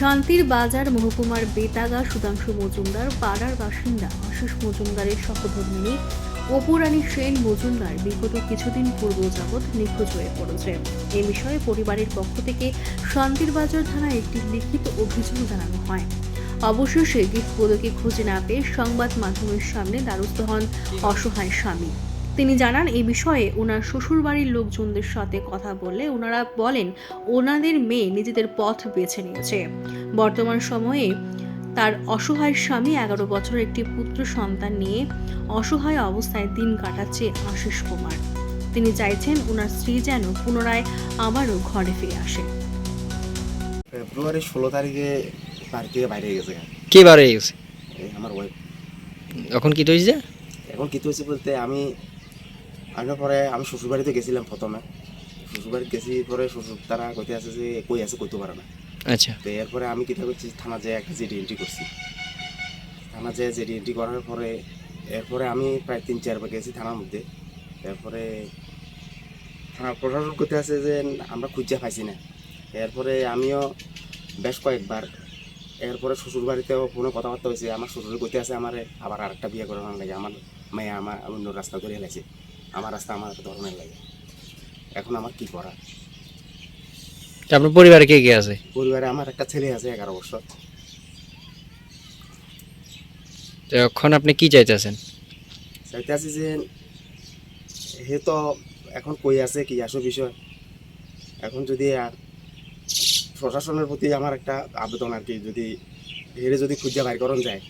শান্তির বাজার, মহকুমার বেতাগা, সুধাংশু মজুমদার, পাড়ার বাসিন্দা আশিস মজুমদারের সহধর্মিনী অপুরানী সেন মজুমদার বিগত কিছুদিন পূর্ব যাবৎ নিখোঁজ হয়ে পড়েছে। এ বিষয়ে পরিবারের পক্ষ থেকে শান্তির বাজার থানায় একটি লিখিত অভিযোগ জানানো হয়। অবশেষে গিফটপদকে খুঁজে না পেয়ে সংবাদ মাধ্যমের সামনে দ্বারস্থ হন অসহায় স্বামী। তিনি জানান এই বিষয়ে ওনার শ্বশুরবাড়ির লোকজনদের সাথে কথা বলে ওনারা বলেন ওনাদের মেয়ে নিজেদের পথ বেছে নিয়েছে। বর্তমান সময়ে তার অসহায় স্বামী এগারো বছরের একটি পুত্র সন্তান নিয়ে অসহায় অবস্থায় দিন কাটাচ্ছে আশিস কুমার। তিনি চাইছেন ওনার স্ত্রী যেন পুনরায় আবারও ঘরে ফিরে আসে। ফেব্রুয়ারি ষোলো তারিখে বাড়ি থেকে বাইরে গেছে। কে বারে গেছে? আমার ওয়াইফ এখন কি হয়েছে? এখন কি হয়েছে বলতে আমি আসার পরে আমি শ্বশুরবাড়িতে গেছিলাম প্রথমে শ্বশুরবাড়িতে গেছি পরে শ্বশুর তারা কইতে আছে যে কই আছে কইতে পারে না আচ্ছা। তো এরপরে আমি কিতা করছি থানা যেয়ে একটা জেডি এন্ট্রি করছি থানা যেয়ে জেডি এন্ট্রি করার পরে এরপরে আমি প্রায় তিন চারবার গেছি থানার মধ্যে। এরপরে থানার প্রশাসন করতে আছে যে আমরা খুঁজে পাইছি না। এরপরে আমিও বেশ কয়েকবার এরপরে শ্বশুর বাড়িতেও ফোনে কথাবার্তা হয়েছে আমার শ্বশুর করতে আছে আমার আবার আরেকটা বিয়ে করানোর লাগে আমার মেয়ে আমার অন্য রাস্তা ধরে হেলাইছে। আমার রাস্তা আমার ধরনের লাগে। এখন আমার কি করা তা আপনার পরিবারে কে কে আছে? পরিবারে আমার একটা ছেলে আছে এগারো বছর। এখন আপনি কি চাইতেছেন? চাইতেছি যে হে তো এখন কই আছে কি আসো বিষয়। এখন যদি আর প্রশাসনের প্রতি আমার একটা আবেদন আর কি যদি হেরে যদি খুঁজে বাইর করন যায়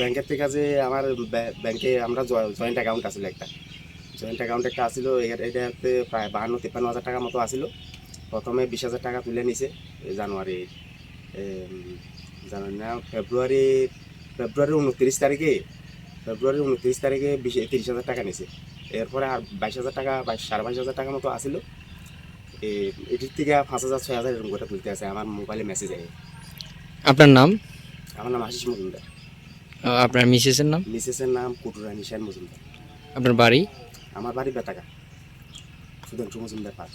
ব্যাংকের থেকে যে আমার ব্যা- ব্যাংকে আমরা জয়েন্ট অ্যাকাউন্ট আছিল একটা। জয়েন্ট অ্যাকাউন্ট একটা আসিল এটাতে প্রায় বাহান্ন তিপ্পান্ন হাজার টাকা মতো আসিল প্রথমে বিশ হাজার টাকা তুলে নিছে জানুয়ারি জানুয়ারি না ফেব্রুয়ারি ফেব্রুয়ারি উনত্রিশ তারিখে ফেব্রুয়ারি উনত্রিশ তারিখে বিশ তিরিশ হাজার টাকা নিছে। এরপরে আর বাইশ হাজার টাকা বাইশ সাড়ে বাইশ হাজার টাকা মতো আসিল এটির থেকে পাঁচ হাজার ছয় হাজার এরকম করে তুলতে আছে আমার মোবাইলে মেসেজ আয় আপনার নাম? আমার নাম আশিস মজুমদার। আপনার মিসেসের নাম? মিসেসের নাম কুটুরানী সেন মজুমদার। আপনার বাড়ি? আমার বাড়ি বেতাগা সুধাংশু মজুমদার পার্ক।